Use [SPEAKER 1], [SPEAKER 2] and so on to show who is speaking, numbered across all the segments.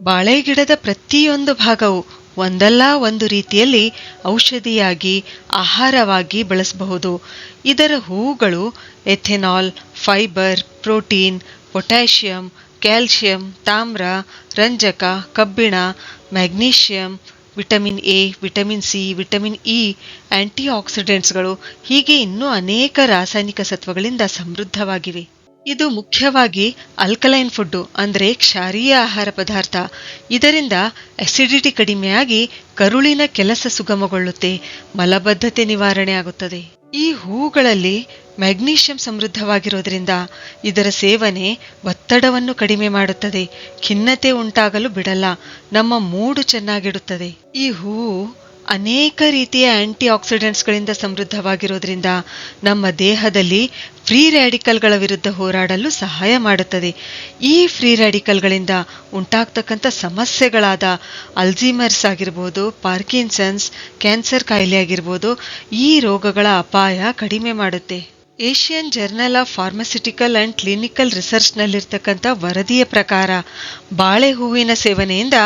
[SPEAKER 1] ಬಾಳೆಗಿಡದ ಪ್ರತಿಯೊಂದು ಭಾಗವು ಒಂದಲ್ಲ ಒಂದು ರೀತಿಯಲ್ಲಿ ಔಷಧಿಯಾಗಿ, ಆಹಾರವಾಗಿ ಬಳಸಬಹುದು. ಇದರ ಹೂಗಳು ethanol, fibre, protein, potassium, calcium, ತಾಮ್ರ, ರಂಜಕ, ಕಬ್ಬಿಣ, magnesium, vitamin A, vitamin C, vitamin E anti ಆಕ್ಸಿಡೆಂಟ್ಸ್ಗಳು ಹೀಗೆ ಇನ್ನೂ ಅನೇಕ ರಾಸಾಯನಿಕ ಸತ್ವಗಳಿಂದ ಸಮೃದ್ಧವಾಗಿವೆ. ಇದು ಮುಖ್ಯವಾಗಿ ಅಲ್ಕಲೈನ್ ಫುಡ್ಡು, ಅಂದರೆ ಕ್ಷಾರೀಯ ಆಹಾರ ಪದಾರ್ಥ. ಇದರಿಂದ ಅಸಿಡಿಟಿ ಕಡಿಮೆಯಾಗಿ ಕರುಳಿನ ಕೆಲಸ ಸುಗಮಗೊಳ್ಳುತ್ತೆ, ಮಲಬದ್ಧತೆ ನಿವಾರಣೆ ಆಗುತ್ತದೆ. ಈ ಹೂಗಳಲ್ಲಿ ಮ್ಯಾಗ್ನೀಷಿಯಂ ಸಮೃದ್ಧವಾಗಿರೋದ್ರಿಂದ ಇದರ ಸೇವನೆ ಒತ್ತಡವನ್ನು ಕಡಿಮೆ ಮಾಡುತ್ತದೆ, ಖಿನ್ನತೆ ಉಂಟಾಗಲು ಬಿಡಲ್ಲ, ನಮ್ಮ ಮೂಡು ಚೆನ್ನಾಗಿಡುತ್ತದೆ. ಈ ಹೂವು ಅನೇಕ ರೀತಿಯ ಆಂಟಿ ಆಕ್ಸಿಡೆಂಟ್ಸ್ಗಳಿಂದ ಸಮೃದ್ಧವಾಗಿರೋದ್ರಿಂದ ನಮ್ಮ ದೇಹದಲ್ಲಿ ಫ್ರೀ ರ್ಯಾಡಿಕಲ್ಗಳ ವಿರುದ್ಧ ಹೋರಾಡಲು ಸಹಾಯ ಮಾಡುತ್ತದೆ. ಈ ಫ್ರೀ ರ್ಯಾಡಿಕಲ್ಗಳಿಂದ ಉಂಟಾಗ್ತಕ್ಕಂಥ ಸಮಸ್ಯೆಗಳಾದ ಅಲ್ಝೀಮರ್ಸ್ ಆಗಿರ್ಬೋದು, ಪಾರ್ಕಿನ್ಸನ್ಸ್, ಕ್ಯಾನ್ಸರ್ ಕಾಯಿಲೆ ಆಗಿರ್ಬೋದು, ಈ ರೋಗಗಳ ಅಪಾಯ ಕಡಿಮೆ ಮಾಡುತ್ತೆ. Asian journal of pharmaceutical and clinical ರಿಸರ್ಚ್ನಲ್ಲಿರ್ತಕ್ಕಂಥ ವರದಿಯ ಪ್ರಕಾರ ಬಾಳೆ ಹೂವಿನ ಸೇವನೆಯಿಂದ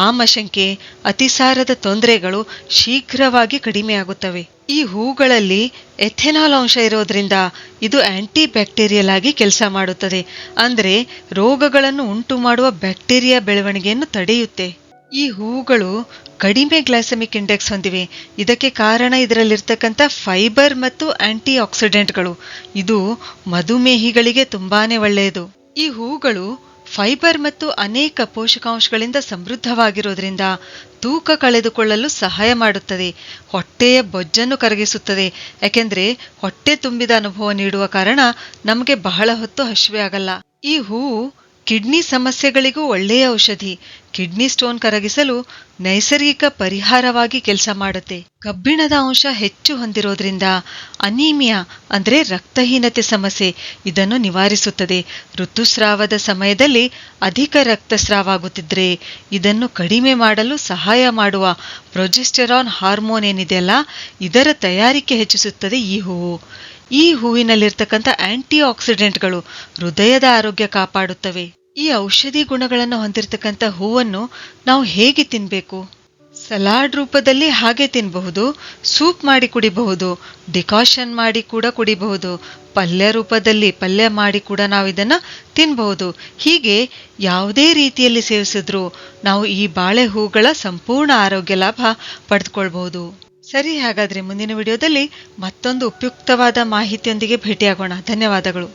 [SPEAKER 1] ಆಮಶಂಕೆ ಅತಿಸಾರದ ತೊಂದರೆಗಳು ಶೀಘ್ರವಾಗಿ ಕಡಿಮೆಯಾಗುತ್ತವೆ ಈ ಹೂಗಳಲ್ಲಿ ಎಥೆನಾಲ್ ಅಂಶ ಇರೋದ್ರಿಂದ ಇದು ಆಂಟಿ ಬ್ಯಾಕ್ಟೀರಿಯಲ್ ಆಗಿ ಕೆಲಸ ಮಾಡುತ್ತದೆ. ಅಂದರೆ ರೋಗಗಳನ್ನು ಉಂಟು ಮಾಡುವ ಬ್ಯಾಕ್ಟೀರಿಯಾ ಬೆಳವಣಿಗೆಯನ್ನು ತಡೆಯುತ್ತೆ. ಈ ಹೂಗಳು ಕಡಿಮೆ ಗ್ಲೈಸೆಮಿಕ್ ಇಂಡೆಕ್ಸ್ ಹೊಂದಿವೆ. ಇದಕ್ಕೆ ಕಾರಣ ಇದರಲ್ಲಿರ್ತಕ್ಕಂಥ ಫೈಬರ್ ಮತ್ತು ಆಂಟಿ ಆಕ್ಸಿಡೆಂಟ್ಗಳು ಇದು ಮಧುಮೇಹಿಗಳಿಗೆ ತುಂಬಾನೇ ಒಳ್ಳೆಯದು. ಈ ಹೂಗಳು ಫೈಬರ್ ಮತ್ತು ಅನೇಕ ಪೋಷಕಾಂಶಗಳಿಂದ ಸಮೃದ್ಧವಾಗಿರೋದ್ರಿಂದ ತೂಕ ಕಳೆದುಕೊಳ್ಳಲು ಸಹಾಯ ಮಾಡುತ್ತದೆ. ಹೊಟ್ಟೆಯ ಬೊಜ್ಜನ್ನು ಕರಗಿಸುತ್ತದೆ. ಯಾಕೆಂದ್ರೆ ಹೊಟ್ಟೆ ತುಂಬಿದ ಅನುಭವ ನೀಡುವ ಕಾರಣ ನಮಗೆ ಬಹಳ ಹೊತ್ತು ಹಸಿವೆ ಆಗಲ್ಲ. ಈ ಹೂವು ಕಿಡ್ನಿ ಸಮಸ್ಯೆಗಳಿಗೂ ಒಳ್ಳೆಯ ಔಷಧಿ. ಕಿಡ್ನಿ ಸ್ಟೋನ್ ಕರಗಿಸಲು ನೈಸರ್ಗಿಕ ಪರಿಹಾರವಾಗಿ ಕೆಲಸ ಮಾಡುತ್ತೆ. ಕಬ್ಬಿಣದ ಅಂಶ ಹೆಚ್ಚು ಹೊಂದಿರೋದ್ರಿಂದ ಅನೀಮಿಯಾ, ಅಂದ್ರೆ ರಕ್ತಹೀನತೆ ಸಮಸ್ಯೆ, ಇದನ್ನು ನಿವಾರಿಸುತ್ತದೆ. ಋತುಸ್ರಾವದ ಸಮಯದಲ್ಲಿ ಅಧಿಕ ರಕ್ತಸ್ರಾವ ಆಗುತ್ತಿದ್ರೆ ಇದನ್ನು ಕಡಿಮೆ ಮಾಡಲು ಸಹಾಯ ಮಾಡುವ ಪ್ರೊಜೆಸ್ಟೆರಾನ್ ಹಾರ್ಮೋನ್ ಏನಿದೆಯಲ್ಲ, ಇದರ ತಯಾರಿಕೆ ಹೆಚ್ಚಿಸುತ್ತದೆ ಈ ಹೂವು. ಈ ಹೂವಿನಲ್ಲಿರ್ತಕ್ಕಂಥ ಆಂಟಿ ಆಕ್ಸಿಡೆಂಟ್ಗಳು ಹೃದಯದ ಆರೋಗ್ಯ ಕಾಪಾಡುತ್ತವೆ. ಈ ಔಷಧಿ ಗುಣಗಳನ್ನು ಹೊಂದಿರತಕ್ಕಂಥ ಹೂವನ್ನು ನಾವು ಹೇಗೆ ತಿನ್ಬೇಕು? ಸಲಾಡ್ ರೂಪದಲ್ಲಿ ಹಾಗೆ ತಿನ್ನಬಹುದು ಸೂಪ್ ಮಾಡಿ ಕುಡಿಬಹುದು, ಡಿಕಾಷನ್ ಮಾಡಿ ಕೂಡ ಕುಡಿಬಹುದು, ಪಲ್ಯ ರೂಪದಲ್ಲಿ ಪಲ್ಯ ಮಾಡಿ ಕೂಡ ನಾವು ಇದನ್ನು ತಿನ್ನಬಹುದು ಹೀಗೆ ಯಾವುದೇ ರೀತಿಯಲ್ಲಿ ಸೇವಿಸಿದ್ರೂ ನಾವು ಈ ಬಾಳೆ ಹೂಗಳ ಸಂಪೂರ್ಣ ಆರೋಗ್ಯ ಲಾಭ ಪಡೆದುಕೊಳ್ಬಹುದು. ಸರಿ, ಹಾಗಾದ್ರೆ ಮುಂದಿನ ವಿಡಿಯೋದಲ್ಲಿ ಮತ್ತೊಂದು ಉಪಯುಕ್ತವಾದ ಮಾಹಿತಿಯೊಂದಿಗೆ ಭೇಟಿಯಾಗೋಣ. ಧನ್ಯವಾದಗಳು.